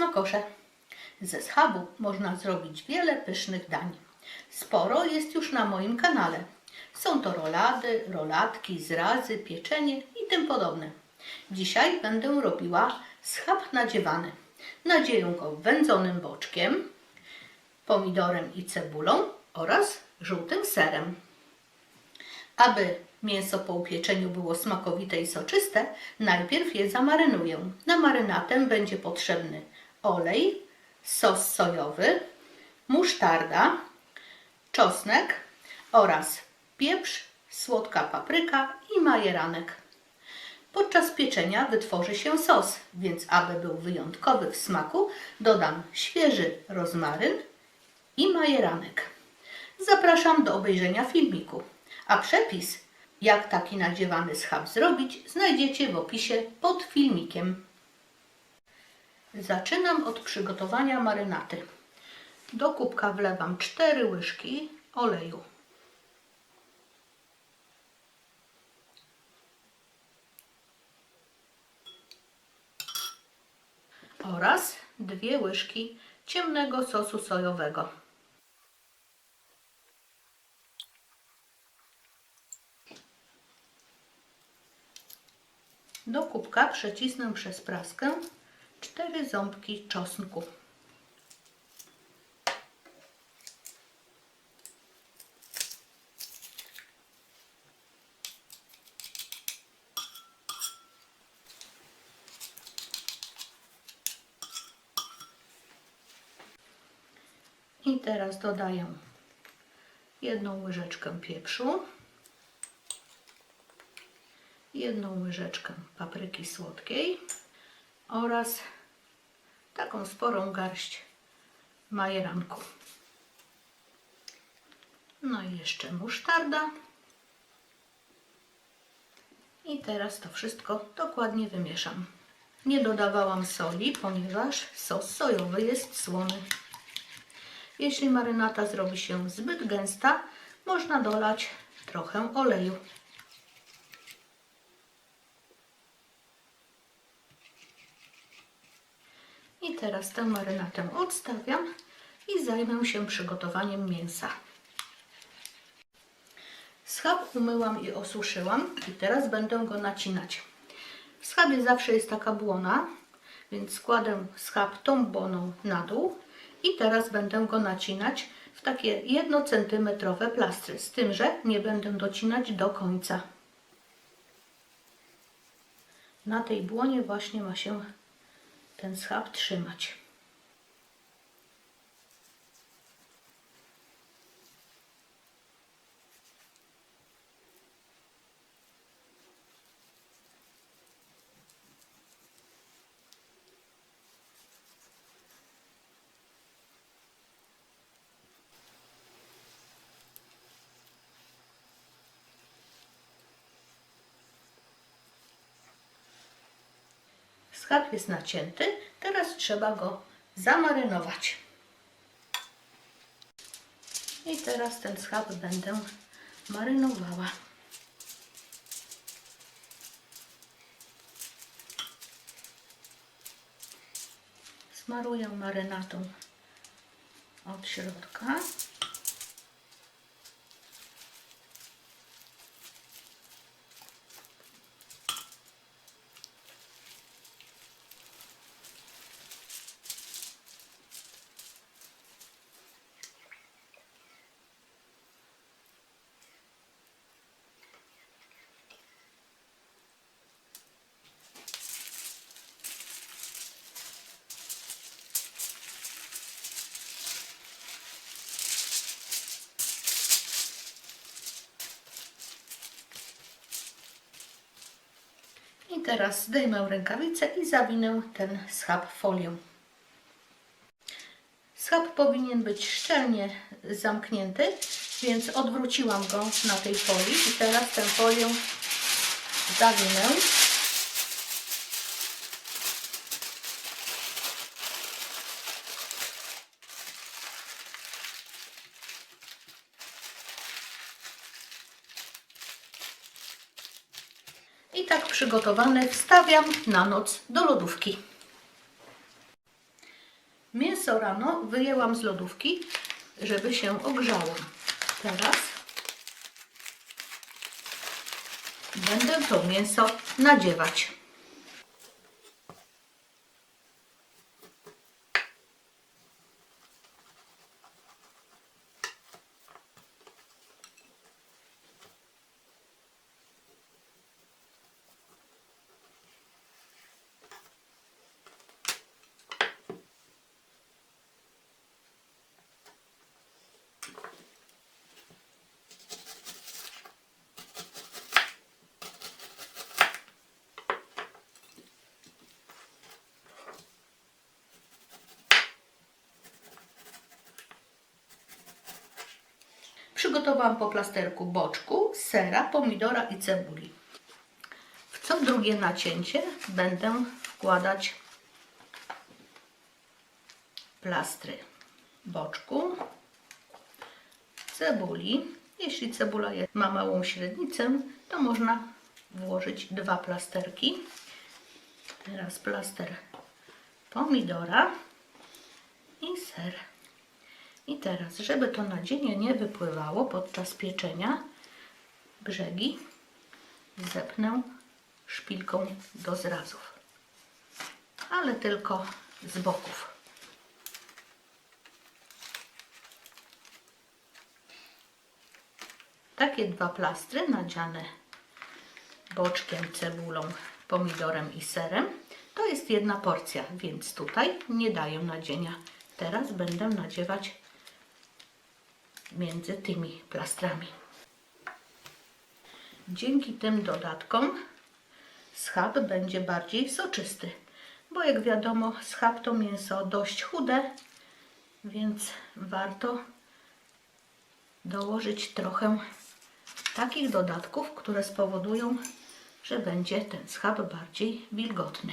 smakosze. Ze schabu można zrobić wiele pysznych dań. Sporo jest już na moim kanale. Są to rolady, rolatki, zrazy, pieczenie i tym podobne. Dzisiaj będę robiła schab nadziewany. Nadzieję go wędzonym boczkiem, pomidorem i cebulą oraz żółtym serem. Aby mięso po upieczeniu było smakowite i soczyste, najpierw je zamarynuję. Na marynatę będzie potrzebny olej, sos sojowy, musztarda, czosnek oraz pieprz, słodka papryka i majeranek. Podczas pieczenia wytworzy się sos, więc aby był wyjątkowy w smaku, dodam świeży rozmaryn i majeranek. Zapraszam do obejrzenia filmiku, a przepis, jak taki nadziewany schab zrobić, znajdziecie w opisie pod filmikiem. Zaczynam od przygotowania marynaty. Do kubka wlewam 4 łyżki oleju. Oraz 2 łyżki ciemnego sosu sojowego. Do kubka przecisnę przez praskę 4 ząbki czosnku. I teraz dodaję jedną łyżeczkę pieprzu, jedną łyżeczkę papryki słodkiej oraz taką sporą garść majeranku. No i jeszcze musztarda. I teraz to wszystko dokładnie wymieszam. Nie dodawałam soli, ponieważ sos sojowy jest słony. Jeśli marynata zrobi się zbyt gęsta, można dolać trochę oleju. Teraz tę marynatę odstawiam i zajmę się przygotowaniem mięsa. Schab umyłam i osuszyłam i teraz będę go nacinać. W schabie zawsze jest taka błona, więc składę schab tą błoną na dół i teraz będę go nacinać w takie 1 cm plastry, z tym, że nie będę docinać do końca. Na tej błonie właśnie ma się ten schab trzymać. Schab jest nacięty, teraz trzeba go zamarynować. I teraz ten schab będę marynowała. Smaruję marynatą od środka. I teraz zdejmę rękawicę i zawinę ten schab folią. Schab powinien być szczelnie zamknięty, więc odwróciłam go na tej folii i teraz tę folię zawinę. I tak przygotowane wstawiam na noc do lodówki. Mięso rano wyjęłam z lodówki, żeby się ogrzało. Teraz będę to mięso nadziewać. Przygotowałam po plasterku boczku, sera, pomidora i cebuli. W co drugie nacięcie będę wkładać plastry boczku, cebuli. Jeśli cebula ma małą średnicę, to można włożyć dwa plasterki. Teraz plaster pomidora i ser. I teraz, żeby to nadzienie nie wypływało podczas pieczenia, brzegi zepnę szpilką do zrazów, ale tylko z boków. Takie dwa plastry nadziane boczkiem, cebulą, pomidorem i serem to jest jedna porcja, więc tutaj nie daję nadzienia. Teraz będę nadziewać między tymi plastrami. Dzięki tym dodatkom schab będzie bardziej soczysty, bo jak wiadomo schab to mięso dość chude, więc warto dołożyć trochę takich dodatków, które spowodują, że będzie ten schab bardziej wilgotny.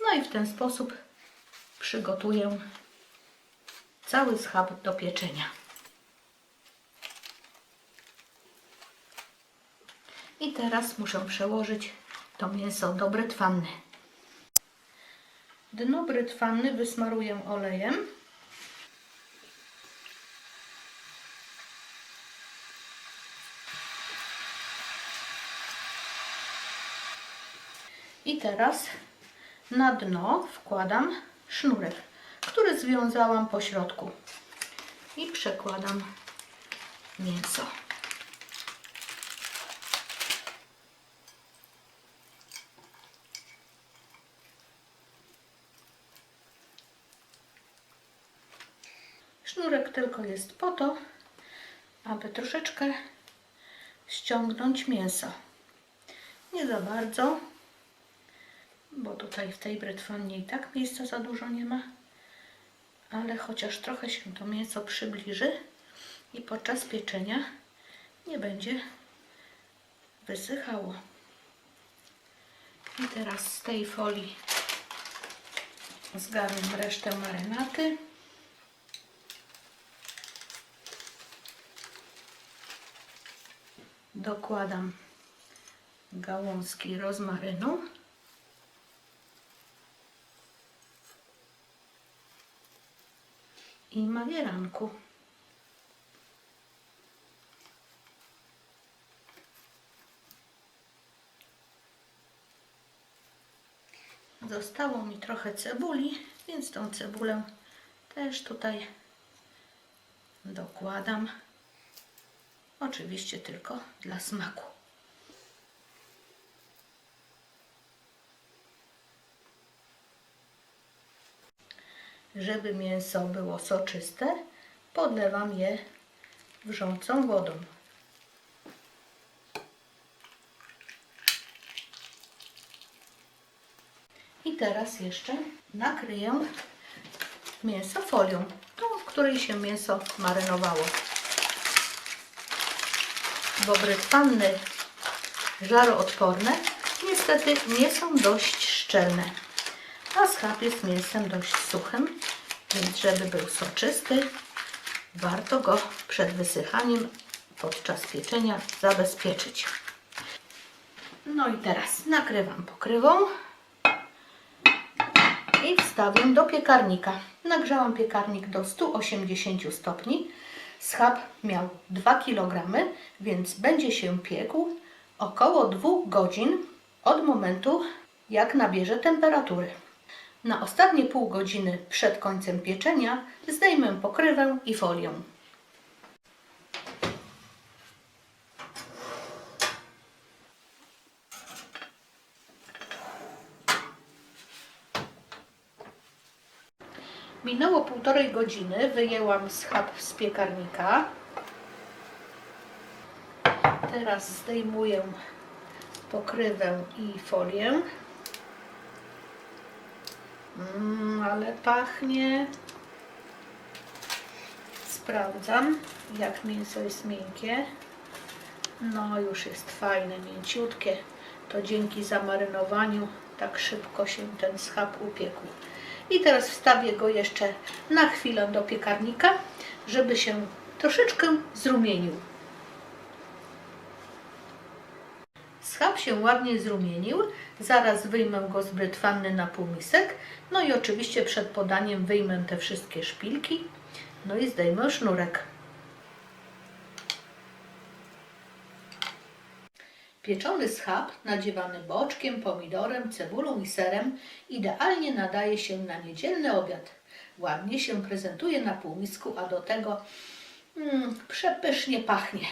No i w ten sposób przygotuję cały schab do pieczenia. I teraz muszę przełożyć to mięso do brytwanny. Dno brytwanny wysmaruję olejem. I teraz na dno wkładam sznurek, który związałam po środku i przekładam mięso. Sznurek tylko jest po to, aby troszeczkę ściągnąć mięso. Nie za bardzo, bo tutaj w tej brytwannie i tak miejsca za dużo nie ma, ale chociaż trochę się to mięso przybliży i podczas pieczenia nie będzie wysychało. I teraz z tej folii zgarniam resztę marynaty. Dokładam gałązki rozmarynu. I magieranku. Zostało mi trochę cebuli, więc tą cebulę też tutaj dokładam. Oczywiście tylko dla smaku. Żeby mięso było soczyste, podlewam je wrzącą wodą. I teraz jeszcze nakryję mięso folią, tą, w której się mięso marynowało. Bo brytwanny żaroodporne niestety nie są dość szczelne a schab jest mięsem dość suchym, więc żeby był soczysty, warto go przed wysychaniem podczas pieczenia zabezpieczyć. No i teraz nakrywam pokrywą I wstawię do piekarnika. Nagrzałam piekarnik do 180 stopni. Schab miał 2 kg, więc będzie się piekł około 2 godzin od momentu, jak nabierze temperatury. Na ostatnie pół godziny przed końcem pieczenia zdejmę pokrywę i folię. Minęło półtorej godziny, wyjęłam schab z piekarnika. Teraz zdejmuję pokrywę i folię. Mm, ale pachnie. Sprawdzam, jak mięso jest miękkie. No, już jest fajne, mięciutkie. To dzięki zamarynowaniu tak szybko się ten schab upiekł. I teraz wstawię go jeszcze na chwilę do piekarnika, żeby się troszeczkę zrumienił. Schab się ładnie zrumienił. Zaraz wyjmę go z brytwanny na półmisek. No i oczywiście przed podaniem wyjmę te wszystkie szpilki. No i zdejmę sznurek. Pieczony schab, nadziewany boczkiem, pomidorem, cebulą i serem, idealnie nadaje się na niedzielny obiad. Ładnie się prezentuje na półmisku, a do tego mm, przepysznie pachnie.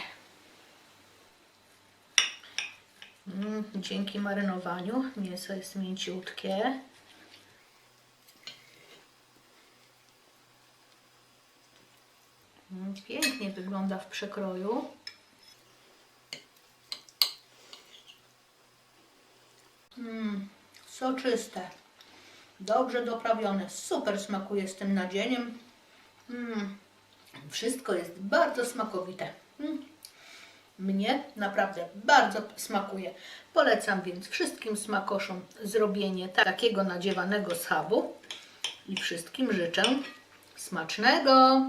Mm, dzięki marynowaniu mięso jest mięciutkie. Mm, Pięknie wygląda w przekroju. Mm, soczyste. Dobrze doprawione. Super smakuje z tym nadzieniem. Mm, wszystko jest bardzo smakowite. Mm. Mnie naprawdę bardzo smakuje. Polecam więc wszystkim smakoszom zrobienie takiego nadziewanego schabu i wszystkim życzę smacznego.